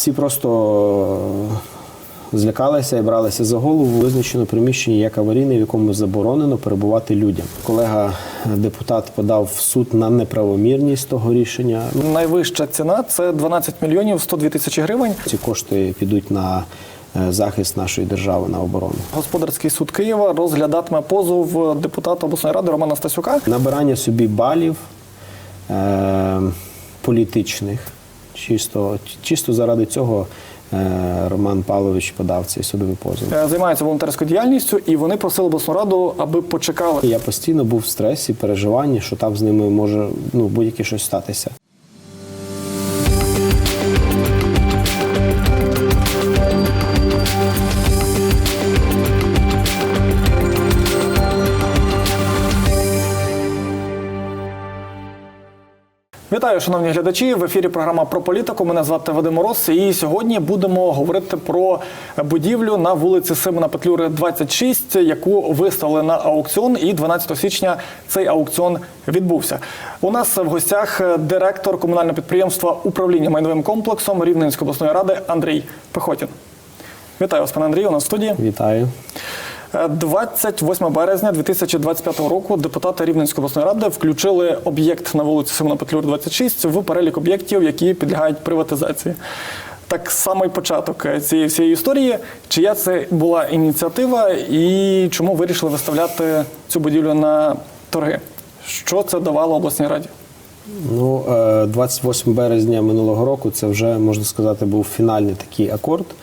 всі просто е, злякалися і бралися за голову. Визначено приміщення як аварійне, в якому заборонено перебувати людям. Колега е, депутат подав в суд на неправомірність того рішення. Найвища ціна це 12 мільйонів 102 тисячі гривень. Ці кошти підуть на е, захист нашої держави на оборону. Господарський суд Києва розглядатиме позов депутата обласної ради Романа Стасюка. Набирання собі балів е, політичних. Чисто, чисто заради цього е, Роман Павлович подав цей судовий позов. Е, Займається волонтерською діяльністю, і вони просили обласну раду, аби почекали. Я постійно був в стресі, переживанні, що там з ними може ну, будь-яке щось статися. Вітаю, шановні глядачі. В ефірі програма про політику. Мене звати Вадим Мороз. І сьогодні будемо говорити про будівлю на вулиці Симона Петлюри, 26, яку виставили на аукціон. І 12 січня цей аукціон відбувся. У нас в гостях директор комунального підприємства управління майновим комплексом Рівненської обласної ради Андрій Пехотін. Вітаю вас, пане Андрію. У нас в студії. Вітаю. 28 березня 2025 року депутати Рівненської обласної ради включили об'єкт на вулиці Симона Петлюри, 26 в перелік об'єктів, які підлягають приватизації. Так самий початок цієї всієї історії. Чия це була ініціатива і чому вирішили виставляти цю будівлю на торги? Що це давало обласній раді? Ну, е, 28 березня минулого року це вже можна сказати був фінальний такий акорд е,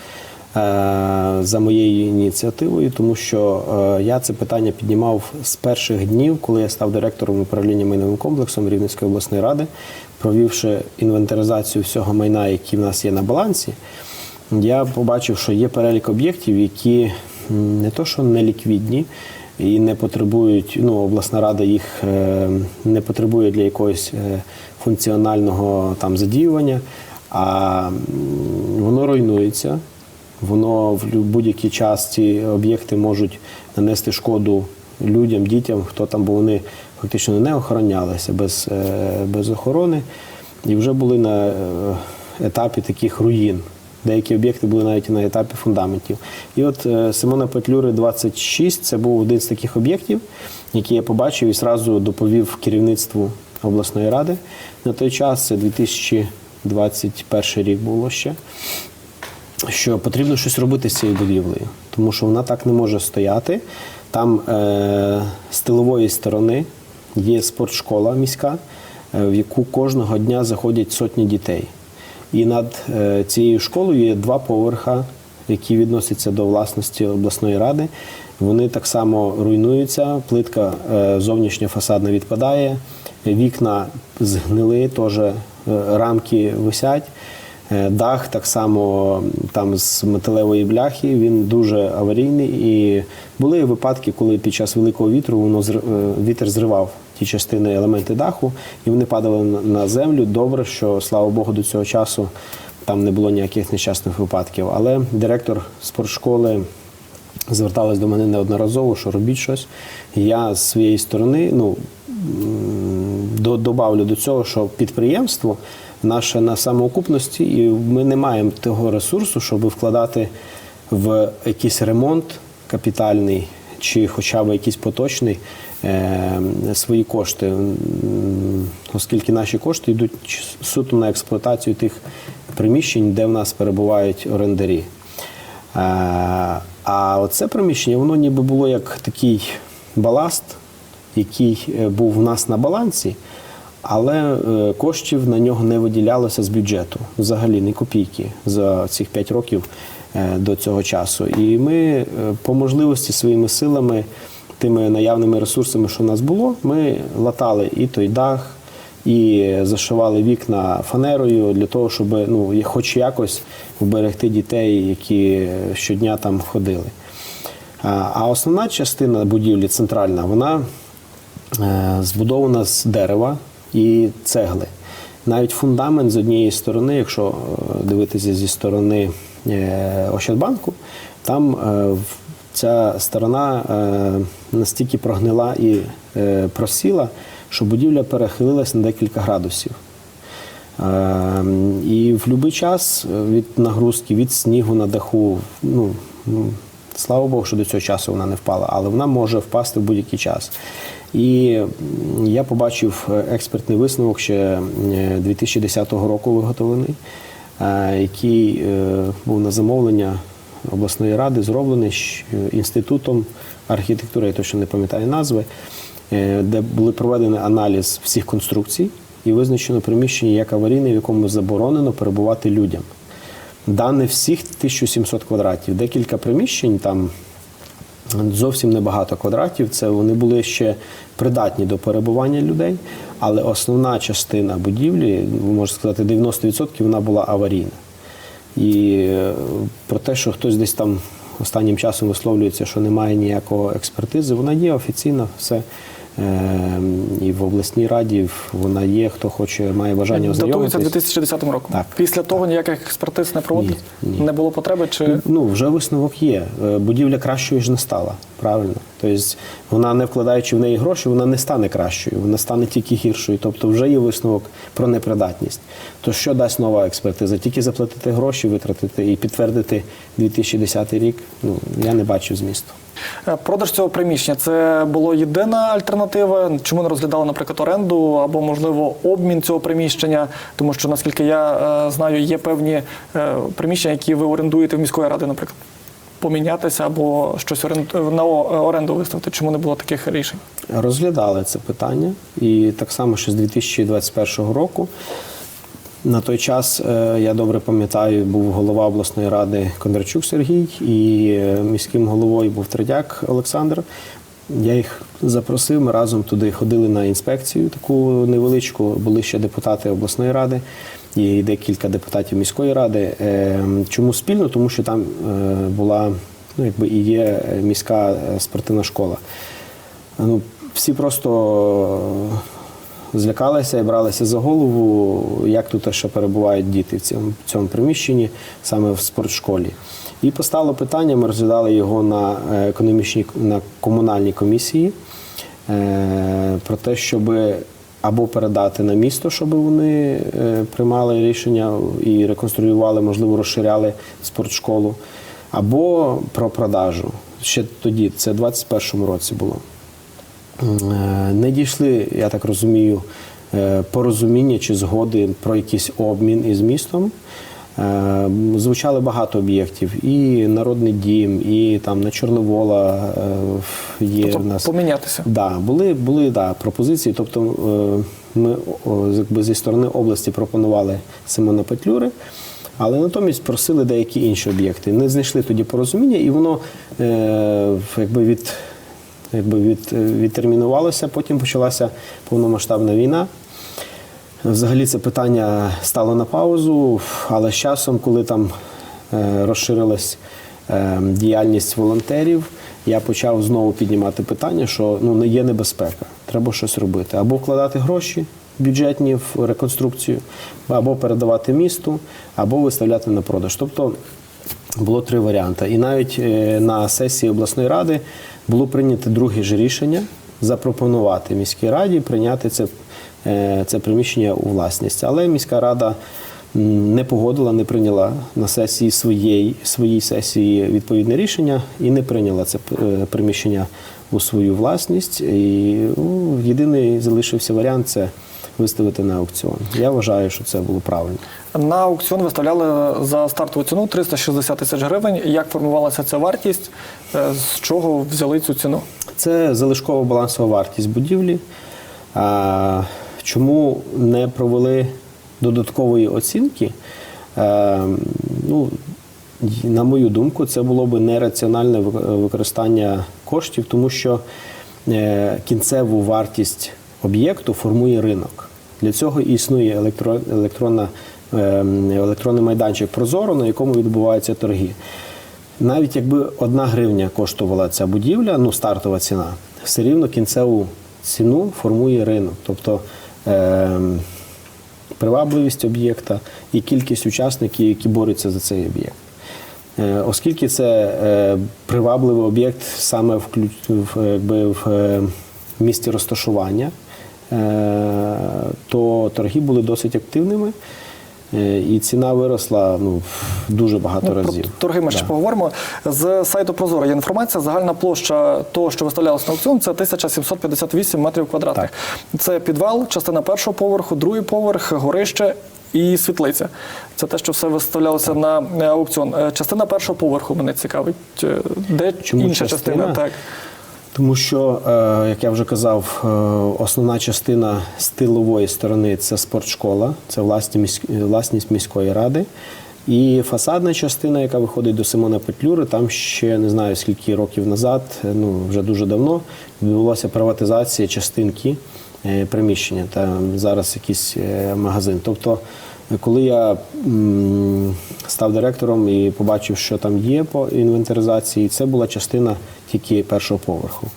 за моєю ініціативою, тому що е, я це питання піднімав з перших днів, коли я став директором управління майновим комплексом Рівненської обласної ради, провівши інвентаризацію всього майна, який в нас є на балансі. Я побачив, що є перелік об'єктів, які не то, що не ліквідні і не потребують, ну, обласна рада їх е, не потребує для якогось е, функціонального там задіювання, а воно руйнується. Воно в будь-який час ці об'єкти можуть нанести шкоду людям, дітям, хто там, бо вони фактично не охоронялися без, е, без охорони і вже були на е, етапі таких руїн. Деякі об'єкти були навіть на етапі фундаментів. І от е, Симона Петлюри 26 це був один з таких об'єктів, який я побачив і зразу доповів керівництву обласної ради. На той час це 2021 рік було ще що потрібно щось робити з цією будівлею, тому що вона так не може стояти. Там е, з тилової сторони є спортшкола міська, е, в яку кожного дня заходять сотні дітей. І над е, цією школою є два поверха, які відносяться до власності обласної ради. Вони так само руйнуються, плитка е, зовнішня фасадна відпадає, вікна згнили, теж е, рамки висять. Е, Дах так само там з металевої бляхи, він дуже аварійний. І були випадки, коли під час великого вітру воно е, вітер зривав ті частини елементи даху, і вони падали на- землю. Добре, що слава Богу, до цього часу там не було ніяких нещасних випадків. Але директор спортшколи зверталась до мене неодноразово, що робіть щось. Я з своєї сторони, ну м, до- добавлю до цього, що підприємство наше на самоокупності, і ми не маємо того ресурсу, щоб вкладати в якийсь ремонт капітальний чи хоча б якийсь поточний е, свої кошти, оскільки наші кошти йдуть суто на експлуатацію тих приміщень, де в нас перебувають орендарі. Е, А оце приміщення, воно ніби було як такий баласт, який е, був у нас на балансі, але е, коштів на нього не виділялося з бюджету. Взагалі ні копійки за цих 5 років е, до цього часу. І ми е, по можливості своїми силами, тими наявними ресурсами, що в нас було, ми латали і той дах, і зашивали вікна фанерою для того, щоб ну, хоч якось вберегти дітей, які щодня там ходили. А основна частина будівлі центральна, вона збудована з дерева і цегли. Навіть фундамент з однієї сторони, якщо е, дивитися зі сторони е, Ощадбанку, там е, ця сторона настільки прогнила і просіла, що будівля перехилилась на декілька градусів. І в будь-який час від нагрузки, від снігу на даху, ну, ну, слава Богу, що до цього часу вона не впала, але вона може впасти в будь-який час. І я побачив е, експертний висновок ще е, 2010 року виготовлений, е, який е, був на замовлення обласної ради, зроблений інститутом архітектури, я точно не пам'ятаю назви, е, де були проведений аналіз всіх конструкцій і визначено приміщення як аварійне, в якому заборонено перебувати людям. Дане всіх 1700 квадратів, декілька приміщень там зовсім небагато квадратів. Це вони були ще придатні до перебування людей, але основна частина будівлі, можна сказати, 90% вона була аварійна. І е, про те, що хтось десь там останнім часом висловлюється, що немає ніякого експертизи, вона є офіційна, все. Е, І в обласній раді вона є, хто хоче, має бажання ознайомитися. ознайомитись. 2010 роком. Так. Після того ніяких експертиз не проводить? Ні, ні. Не було потреби чи Ну, вже висновок є. Е, Будівля кращою ж не стала, правильно. Тобто вона, не вкладаючи в неї гроші, вона не стане кращою, вона стане тільки гіршою. Тобто вже є висновок про непридатність. То що дасть нова експертиза? Тільки заплатити гроші, витратити і підтвердити 2010 рік. Ну, я не бачив змісту. Е, Продаж цього приміщення це було єдина альтернатива. Чому не розглядали, наприклад, оренду або можливо обмін цього приміщення? Тому що наскільки я е, знаю, є певні е, приміщення, які ви орендуєте в міської ради, наприклад, помінятися або щось на оренду виставити. Чому не було таких рішень? Розглядали це питання, і так само ще з 2021 року. На той час, е, я добре пам'ятаю, був голова обласної ради Кондрачук Сергій і е, міським головою був Тредяк Олександр. Я їх запросив, ми разом туди ходили на інспекцію таку невеличку. Були ще депутати обласної ради і декілька депутатів міської ради. Е, Чому спільно? Тому що там е, була ну, якби і є міська е, спортивна школа. Ну, всі просто злякалися і бралися за голову, як тут ще перебувають діти в цьому, в цьому приміщенні, саме в спортшколі. І постало питання, ми розглядали його на е, економічній на комунальній комісії е, про те, щоб або передати на місто, щоб вони е, приймали рішення і реконструювали, можливо, розширяли спортшколу, або про продажу. Ще тоді, це в 21-му році було. Е, Не дійшли, я так розумію, е, порозуміння чи згоди про якийсь обмін із містом. Е, Звучали багато об'єктів, і Народний дім, і там на Чорновола е, є Тобто в нас. помінятися. Да, були, були да, пропозиції. Тобто е, ми якби зі сторони області пропонували Симона Петлюри, але натомість просили деякі інші об'єкти. Не знайшли тоді порозуміння, і воно е, якби від, якби від, відтермінувалося. Потім почалася повномасштабна війна. Взагалі це питання стало на паузу, але з часом, коли там е, розширилась е, діяльність волонтерів, я почав знову піднімати питання, що ну не є небезпека, треба щось робити. Або вкладати гроші бюджетні в реконструкцію, або передавати місту, або виставляти на продаж. Тобто було три варіанти. І навіть е, на сесії обласної ради було прийнято друге ж рішення запропонувати міській раді прийняти це, це приміщення у власність. Але міська рада не погодила, не прийняла на сесії своєї, своїй сесії відповідне рішення і не прийняла це е, приміщення у свою власність. І ну, єдиний залишився варіант це виставити на аукціон. Я вважаю, що це було правильно. На аукціон виставляли за стартову ціну 360 тисяч гривень. Як формувалася ця вартість? Е, З чого взяли цю ціну? Це залишкова балансова вартість будівлі. Чому не провели додаткової оцінки? Е, Ну, на мою думку, це було б нераціональне використання коштів, тому що е, кінцеву вартість об'єкту формує ринок. Для цього існує електро, електронна, ем, електронний майданчик Прозоро, на якому відбуваються торги. Навіть якби одна гривня коштувала ця будівля, ну стартова ціна, все рівно кінцеву ціну формує ринок. Тобто привабливість об'єкта і кількість учасників, які борються за цей об'єкт. Е, Оскільки це е, привабливий об'єкт саме в, якби, в е, місті розташування, то торги були досить активними. Е, І ціна виросла ну, дуже багато Ну, про разів. торги ми ще поговоримо. З сайту Прозоро є інформація. Загальна площа того, що виставлялося на аукціон, це 1758 метрів квадратних. Це підвал, частина першого поверху, другий поверх, горище і світлиця. Це те, що все виставлялося на е, аукціон. Е, Частина першого поверху мене цікавить. Е, Де Чому інша частина? частина? Так. Тому що, е, як я вже казав, е, основна частина з тилової сторони це спортшкола, це власність міської ради. І фасадна частина, яка виходить до Симона Петлюри, там ще не знаю скільки років назад, е, ну вже дуже давно, відбулася приватизація частинки приміщення. Там зараз якийсь магазин. Тобто, коли я став директором і побачив, що там є по інвентаризації, це була частина тільки першого поверху.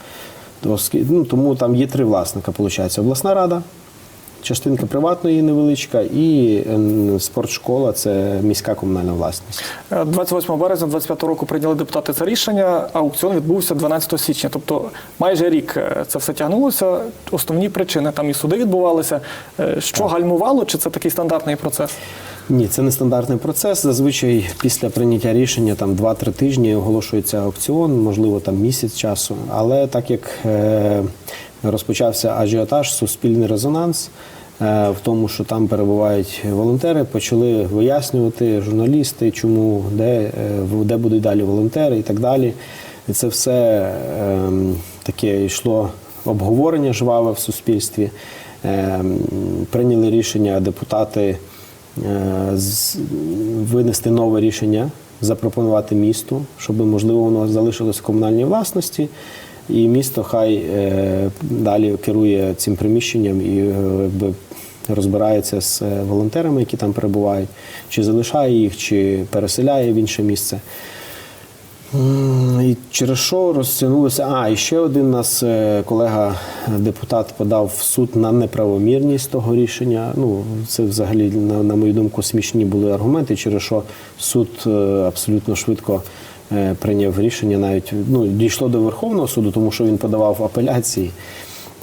Ну, тому там є три власника, виходить. Обласна рада, частинка приватної невеличка і ем, спортшкола це міська комунальна власність. Е, 28 березня 25 року прийняли депутати це рішення. Аукціон відбувся 12 січня. Тобто майже рік е, це все тягнулося. Основні причини там і суди відбувалися. Е, Що гальмувало, чи це такий стандартний процес? Ні, це не стандартний процес. Зазвичай після прийняття рішення там 2-3 тижні оголошується аукціон, можливо, там місяць часу. Але так як е, розпочався ажіотаж, суспільний резонанс. е, В тому, що там перебувають волонтери, почали вияснювати журналісти, чому, де, е, де будуть далі волонтери і так далі. І це все ем, таке йшло обговорення жваве в суспільстві. Ем, Прийняли рішення депутати е, винести нове рішення, запропонувати місту, щоб можливо воно залишилось в комунальній власності. І місто хай е, далі керує цим приміщенням і е, якби розбирається з е, волонтерами, які там перебувають, чи залишає їх, чи переселяє в інше місце. І через що розтягнулося? А, і ще один нас е, колега депутат подав в суд на неправомірність того рішення. Ну, це взагалі, на, на мою думку, смішні були аргументи, через що суд абсолютно швидко прийняв рішення, навіть ну, дійшло до Верховного суду, тому що він подавав апеляції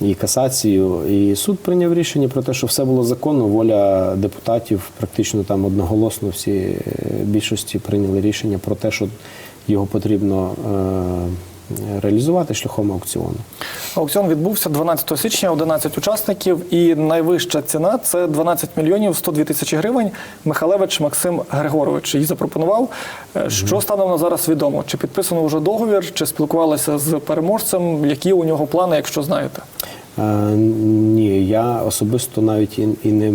і касацію. І суд прийняв рішення про те, що все було законно. Воля депутатів практично там одноголосно всі е, більшості прийняли рішення про те, що його потрібно е, реалізувати шляхом аукціону. Аукціон відбувся 12 січня, 11 учасників, і найвища ціна це 12 мільйонів 102 тисячі гривень. Михалевич Максим Григорович її запропонував. Е, Що станом на зараз відомо? Чи підписано вже договір, чи спілкувалися з переможцем? Які у нього плани, якщо знаєте? Е, Ні, я особисто навіть і, і не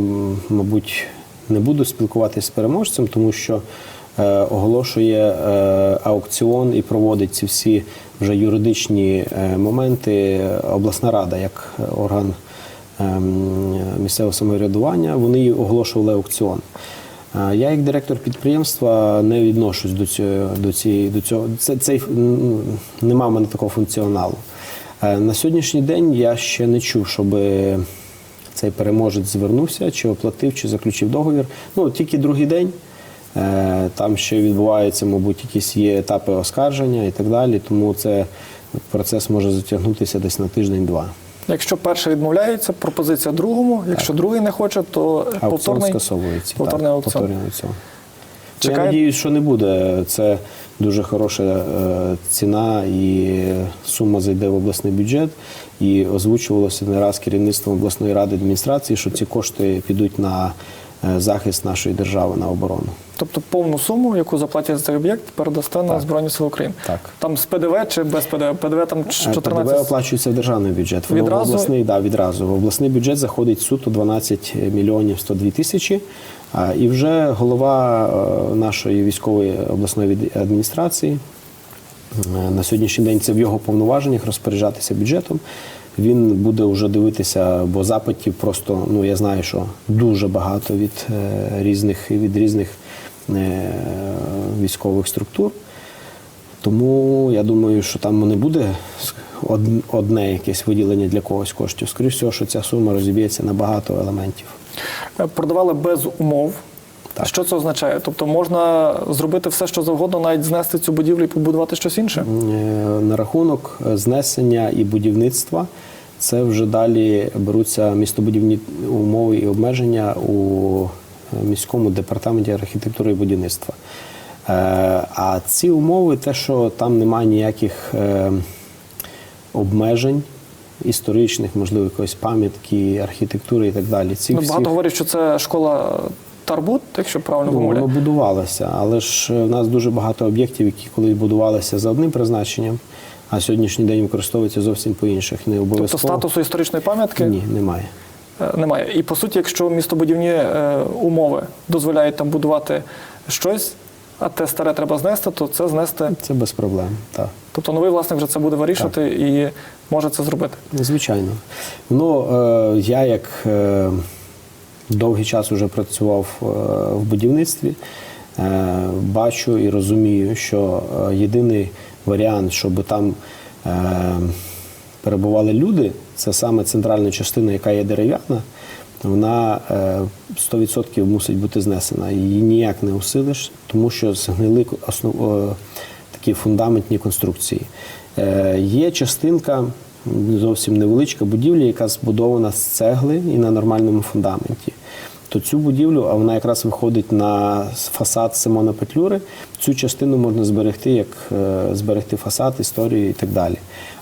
мабуть не буду спілкуватися з переможцем, тому що оголошує е, аукціон і проводить ці всі вже юридичні е, моменти обласна рада як орган ем, місцевого самоврядування. Вони оголошували аукціон. Е, Я, як директор підприємства, не відношусь до цього. До цієї до цього. Це цей нема в мене такого функціоналу. Е, На сьогоднішній день я ще не чув, щоб цей переможець звернувся, чи оплатив, чи заключив договір. Ну, тільки другий день. Е, Там ще відбуваються, мабуть, якісь є етапи оскарження і так далі. Тому це процес може затягнутися десь на тиждень-два. Якщо перший відмовляється, пропозиція другому. Якщо другий не хоче, то Аукціон повторний скасовується. повторний так, аукціон. повторний аукціон. Я Чекає- надіюсь, що не буде. Це дуже хороша е, ціна і сума зайде в обласний бюджет. І озвучувалося не раз керівництвом обласної ради адміністрації, що ці кошти підуть на захист нашої держави на оборону. Тобто повну суму, яку заплатять за цей об'єкт, передасте на Збройні Сили України. Так. Там з ПДВ чи без ПДВ? ПДВ там Е, 14 ПДВ оплачується в державний бюджет. Воно в обласний, да, відразу. В обласний бюджет заходить суто 12 мільйонів 102 тисячі. І вже голова е, нашої військової обласної адміністрації е, на сьогоднішній день це в його повноваженнях розпоряджатися бюджетом. Він буде вже дивитися, бо запитів просто ну я знаю, що дуже багато від е, різних від різних е, військових структур. Тому я думаю, що там не буде одне якесь виділення для когось коштів. Скоріше всього, що ця сума розіб'ється на багато елементів. Е, продавали без умов. Так. Що це означає? Тобто можна зробити все, що завгодно, навіть знести цю будівлю і побудувати щось інше? Е, На рахунок е, знесення і будівництва це вже далі беруться містобудівні умови і обмеження у е, міському департаменті архітектури і будівництва. А ці умови, те, що там немає ніяких обмежень історичних, можливо, якоїсь пам'ятки, архітектури і так далі. Ці Ну, багато говорять, що це школа Тарбут, якщо правильно Ну, воно вимовляю. будувалося, але ж е, в нас дуже багато об'єктів, які колись будувалися за одним призначенням, а сьогоднішній день використовуються зовсім по інших. Не Тобто статусу історичної пам'ятки ні, немає. е, немає. І по суті, якщо містобудівні е, умови дозволяють там будувати щось, а те старе треба знести, то це знести. Це без проблем. Так. Тобто новий власник вже це буде вирішувати і може це зробити. Звичайно. Ну, я як довгий час вже працював е, в будівництві, е, бачу і розумію, що е, єдиний варіант, щоб там перебували люди, це саме центральна частина, яка є дерев'яна, вона е, 100% мусить бути знесена. Її ніяк не усилиш, тому що згнили основ, такі фундаментні конструкції. Є частинка зовсім невеличка будівля, яка збудована з цегли і на нормальному фундаменті. То цю будівлю, а вона якраз виходить на фасад Симона Петлюри. Цю частину можна зберегти, як е, зберегти фасад, історію і так далі.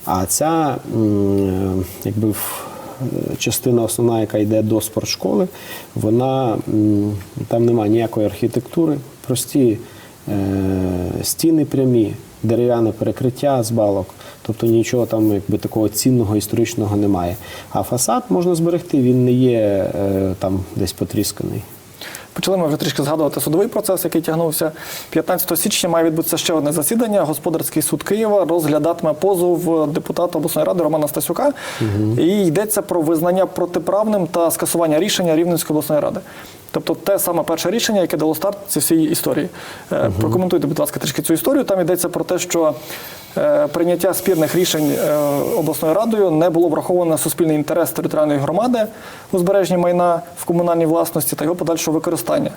А ця якби е, частина основна, яка йде до спортшколи, вона там немає ніякої архітектури, прості е, стіни прямі, дерев'яне перекриття з балок. Тобто нічого там якби такого цінного історичного немає. А фасад можна зберегти, він не є е, там десь потрісканий. Почали ми вже трішки згадувати судовий процес, який тягнувся. 15 січня має відбутися ще одне засідання. Господарський суд Києва розглядатиме позов депутата обласної ради Романа Стасюка. І йдеться про визнання протиправним та скасування рішення Рівненської обласної ради. Тобто те саме перше рішення, яке дало старт цій всій історії. Е, Прокоментуйте, будь ласка, трішки цю історію. Там йдеться про те, що е, прийняття спірних рішень е, обласною радою не було враховано суспільний інтерес територіальної громади у збереженні майна в комунальній власності та його подальшого використання.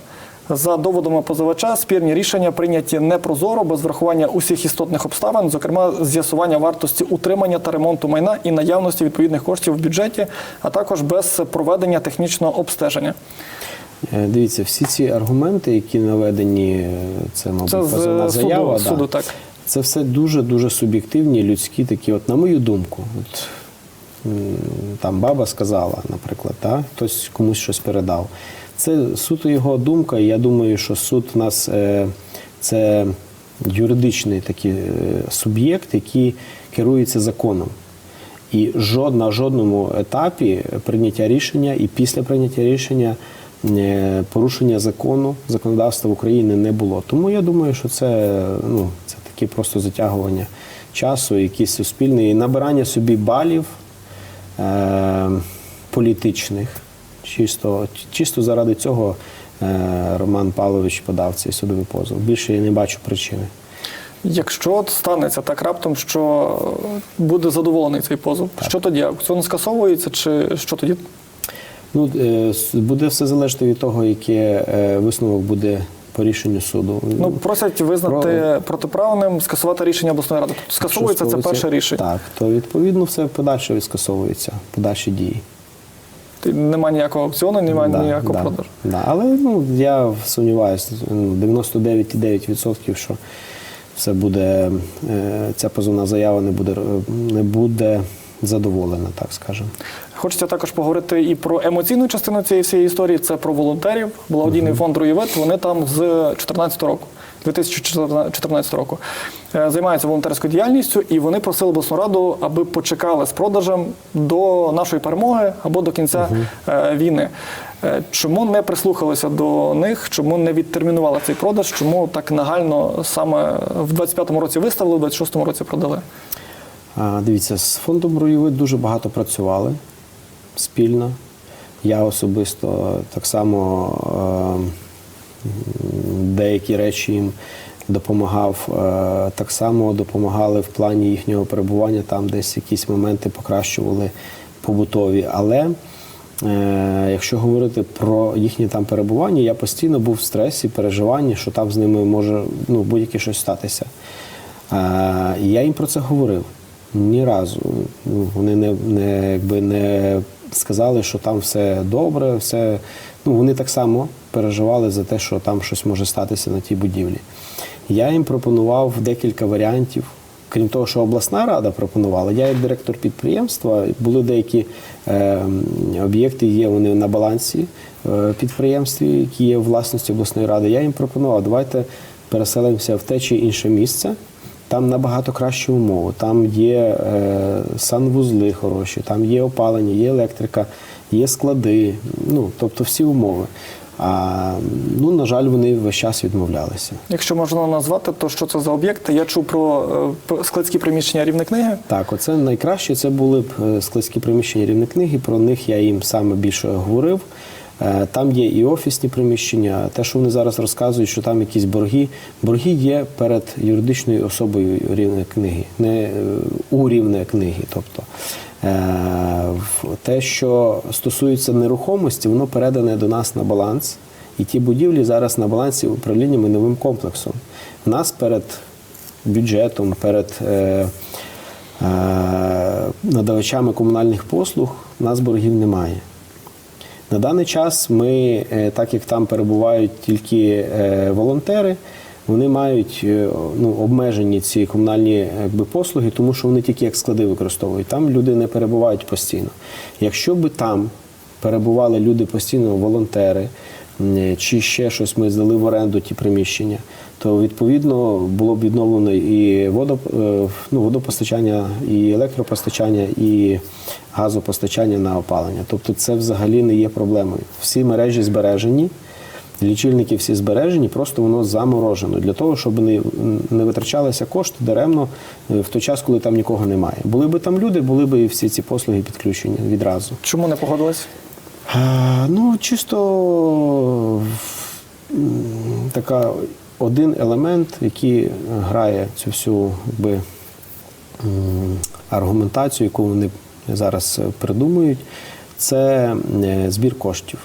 За доводами позивача, спірні рішення прийняті непрозоро, без врахування усіх істотних обставин, зокрема з'ясування вартості утримання та ремонту майна і наявності відповідних коштів в бюджеті, а також без проведення технічного обстеження. Е, Дивіться, всі ці аргументи, які наведені, е, це, мабуть, Це з позовна е, заява. суду, да. суду, так. Це все дуже-дуже суб'єктивні, людські такі, от на мою думку. От, там баба сказала, наприклад, та? хтось комусь щось передав. Це суто його думка, і я думаю, що суд у нас це юридичний такий суб'єкт, який керується законом. І жод, на жодному етапі прийняття рішення і після прийняття рішення порушення закону, законодавства України не було. Тому я думаю, що це, ну, це таке просто затягування часу, якісь суспільне і набирання собі балів е, політичних. Чисто, чисто заради цього е, Роман Павлович подав цей судовий позов. Більше я не бачу причини. Якщо от станеться так раптом, що буде задоволений цей позов, що тоді? Аукціон скасовується, чи що тоді? Ну, е, буде все залежати від того, який висновок буде по рішенню суду. Ну просять визнати протиправним, скасувати рішення обласної ради. Тобто скасовується це перше рішення. Так, то відповідно все подальше скасовується, подальші дії. Немає ніякого аукціону, немає Да, ніякого да, продажу. Да. Але ну, я сумніваюся, ну, 99,9% що все буде, е, ця позовна заява не буде, е, не буде задоволена, так скажемо. Хочеться також поговорити і про емоційну частину цієї всієї історії. Це про волонтерів. Благодійний фонд «Руєвит», Вони там з 2014 року. 2014 року Е, займаються волонтерською діяльністю, і вони просили обласну раду, аби почекали з продажем до нашої перемоги або до кінця е, війни. Е, Чому не прислухалися до них? Чому не відтермінували цей продаж? Чому так нагально саме в 25-му році виставили, в 26-му році продали? Дивіться, з фондом Руєвит дуже багато працювали спільно. Я особисто так само е, деякі речі їм допомагав. Е, Так само допомагали в плані їхнього перебування, там десь якісь моменти покращували побутові. Але е, якщо говорити про їхнє там перебування, я постійно був в стресі, переживанні, що там з ними може ну, будь-яке щось статися. Я їм про це говорив. Ні разу. Вони не, не, якби не сказали, що там все добре, все. Ну, вони так само переживали за те, що там щось може статися на тій будівлі. Я їм пропонував декілька варіантів. Крім того, що обласна рада пропонувала, я як директор підприємства, були деякі е, об'єкти, є вони на балансі е, підприємстві, які є власності обласної ради. Я їм пропонував, давайте переселимося в те чи інше місце. Там набагато кращі умови. Там є е, санвузли хороші, там є опалення, є електрика, є склади. Ну тобто всі умови. А ну на жаль, вони весь час відмовлялися. Якщо можна назвати, то що це за об'єкти? Я чув про е, складські приміщення рівне книги. Так, оце найкраще. Це були б е, складські приміщення рівні книги. Про них я їм саме більше говорив. Е, Там є і офісні приміщення. Те, що вони зараз розказують, що там якісь борги. Борги є перед юридичною особою рівної книги, не е, у рівної книги. Тобто е, те, що стосується нерухомості, воно передане до нас на баланс. І ті будівлі зараз на балансі управління майновим комплексом. У нас перед бюджетом, перед е, е, надавачами комунальних послуг у нас боргів немає. На даний час ми, е, так як там перебувають тільки е, волонтери, вони мають е, ну, обмежені ці комунальні якби, послуги, тому що вони тільки як склади використовують. Там люди не перебувають постійно. Якщо би там перебували люди постійно, волонтери, чи ще щось ми здали в оренду ті приміщення, то відповідно було б відновлено і водоп, е, ну, водопостачання, і електропостачання, і газопостачання на опалення. Тобто це взагалі не є проблемою. Всі мережі збережені. Лічильники всі збережені, просто воно заморожено для того, щоб не, не витрачалися кошти даремно е, в той час, коли там нікого немає. Були би там люди, були б і всі ці послуги підключені відразу. Чому не погодились? Ну, чисто така один елемент, який грає цю всю якби, аргументацію, яку вони зараз е, придумують, це е, збір коштів.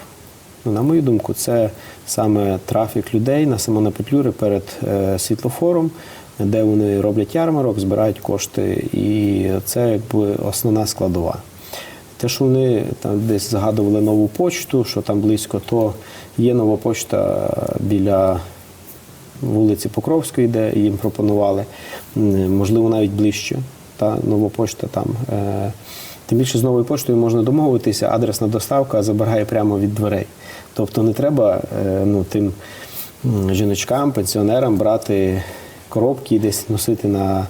На мою думку, це саме трафік людей на Симона Петлюри перед е, світлофором, де вони роблять ярмарок, збирають кошти, і це якби основна складова. Те, що вони там десь згадували нову почту, що там близько, то є нова почта біля вулиці Покровської, де їм пропонували, можливо, навіть ближче. Та нова почта там. Е, Тим більше з новою поштою можна домовитися, адресна доставка забирає прямо від дверей. Тобто не треба е, ну, тим жіночкам, пенсіонерам брати коробки і десь носити на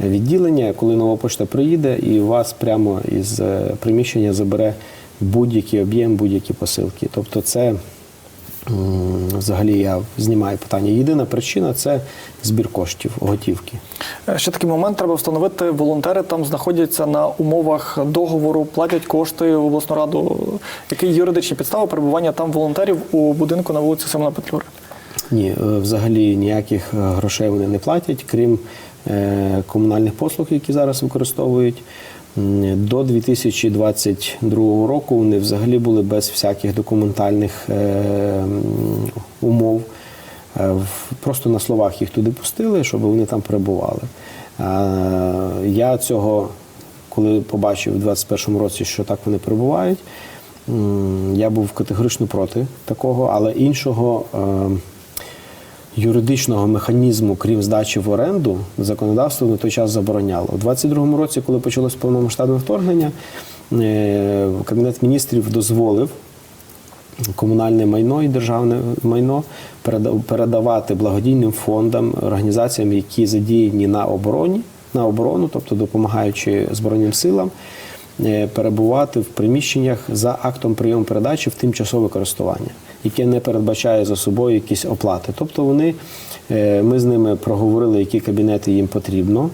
відділення, коли нова почта приїде, і вас прямо із е, приміщення забере будь-який об'єм, будь-які посилки. Тобто, це взагалі я знімаю питання. Єдина причина це збір коштів, готівки. Е, Ще такий момент треба встановити. Волонтери там знаходяться на умовах договору, платять кошти в обласну раду. Які юридичні підстави перебування там волонтерів у будинку на вулиці Симона Петлюри? Ні, е, взагалі ніяких е, грошей вони не платять, крім комунальних послуг, які зараз використовують. До 2022 року вони взагалі були без всяких документальних е, умов. Е, Просто на словах їх туди пустили, щоб вони там перебували. Е, Я цього, коли побачив у 2021 році, що так вони перебувають, я був категорично проти такого, але іншого. Юридичного механізму, крім здачі в оренду, законодавство на той час забороняло. У 22-му році, коли почалось повномасштабне вторгнення, е, Кабінет міністрів дозволив комунальне майно і державне майно передавати благодійним фондам, організаціям, які задіяні на обороні, на оборону, тобто допомагаючи Збройним силам, е, перебувати в приміщеннях за актом прийому передачі в тимчасове користування, яке не передбачає за собою якісь оплати. Тобто вони, е, ми з ними проговорили, які кабінети їм потрібно.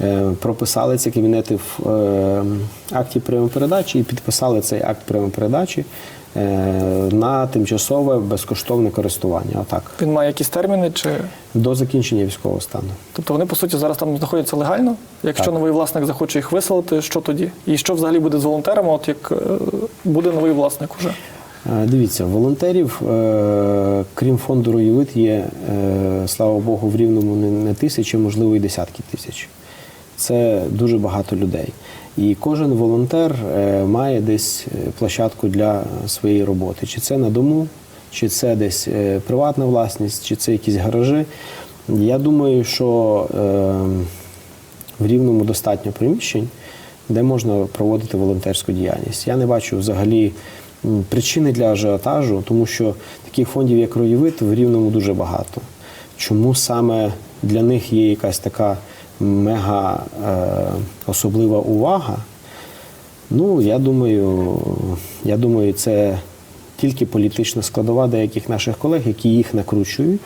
Е, Прописали ці кабінети в е, акті прийому передачі і підписали цей акт прийому передачі е, на тимчасове безкоштовне користування. Отак, Він має якісь терміни, чи до закінчення військового стану. тобто вони по суті зараз там знаходяться легально? Якщо Так. новий власник захоче їх виселити, що тоді? І що взагалі буде з волонтерами? От як буде новий власник уже? Е, Дивіться, волонтерів, е, крім фонду Роєвит, є, е, слава Богу, в рівному не, тисячі, можливо, і десятки тисяч. це дуже багато людей. І кожен волонтер має десь площадку для своєї роботи. Чи це на дому, чи це десь приватна власність, чи це якісь гаражі. Я думаю, що в рівному достатньо приміщень, де можна проводити волонтерську діяльність. Я не бачу взагалі причини для ажіотажу, тому що таких фондів, як Роєвит, в рівному дуже багато. Чому саме для них є якась така мега е, особлива увага? Ну, я думаю, я думаю, це тільки політична складова деяких наших колег, які їх накручують,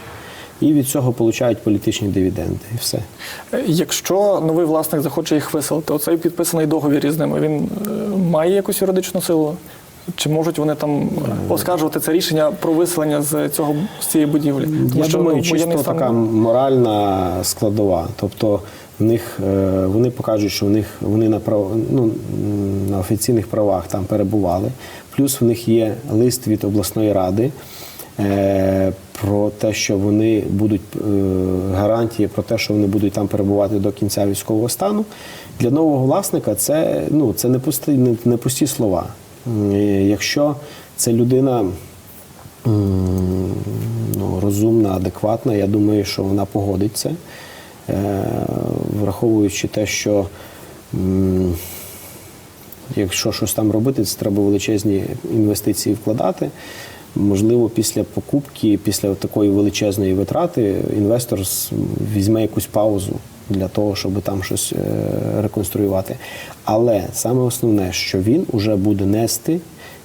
і від цього получають політичні дивіденди. І все. Е, Якщо новий власник захоче їх виселити, оцей підписаний договір із ними, він е, має якусь юридичну силу? Чи можуть вони там оскаржувати це рішення про виселення з цього з цієї будівлі? Я що, думаю, ну, чисто стан- така моральна складова. Тобто в них е, вони покажуть, що в них вони на прав, ну, на офіційних правах там перебували. Плюс в них є лист від обласної ради. е, Про те, що вони будуть е, гарантії про те, що вони будуть там перебувати до кінця військового стану. Для нового власника це, ну, це не пусті, не пусті слова. Е, Якщо це людина ну, розумна, адекватна. Я думаю, що вона погодиться, е, враховуючи те, що якщо щось там робити, це треба величезні інвестиції вкладати. Можливо, після покупки, після такої величезної витрати, інвестор візьме якусь паузу для того, щоб там щось е, реконструювати. Але саме основне, що він вже буде нести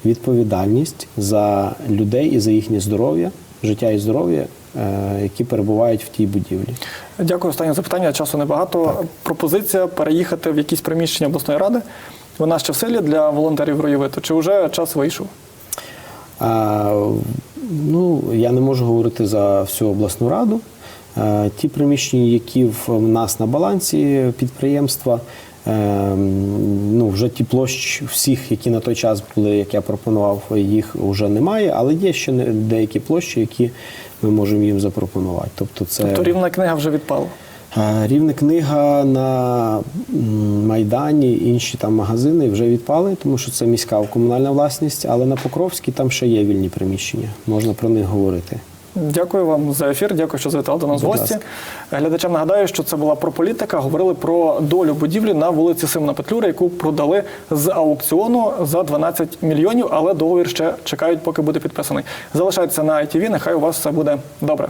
відповідальність за людей і за їхнє здоров'я, життя і здоров'я, е, які перебувають в тій будівлі. Дякую. Останнє запитання. Часу небагато. Пропозиція переїхати в якісь приміщення обласної ради. Вона ще в силі для волонтерів Роєвиту. Чи вже час вийшов? А, ну, я не можу говорити за всю обласну раду. Е, Ті приміщення, які в нас на балансі підприємства, е, ну, вже ті площі всіх, які на той час були, як я пропонував, їх вже немає, але є ще деякі площі, які ми можемо їм запропонувати. Тобто це Тобто рівна книга вже відпала. Е, Рівна книга на Майдані, інші там магазини вже відпали, тому що це міська комунальна власність, але на Покровській там ще є вільні приміщення. Можна про них говорити. Дякую вам за ефір. Дякую, що завітали до нас в гості. Глядачам нагадаю, що це була про політика. Говорили про долю будівлі на вулиці Симона Петлюра, яку продали з аукціону за 12 мільйонів, але договір ще чекають, поки буде підписаний. Залишайтеся на ITV, Нехай у вас все буде добре.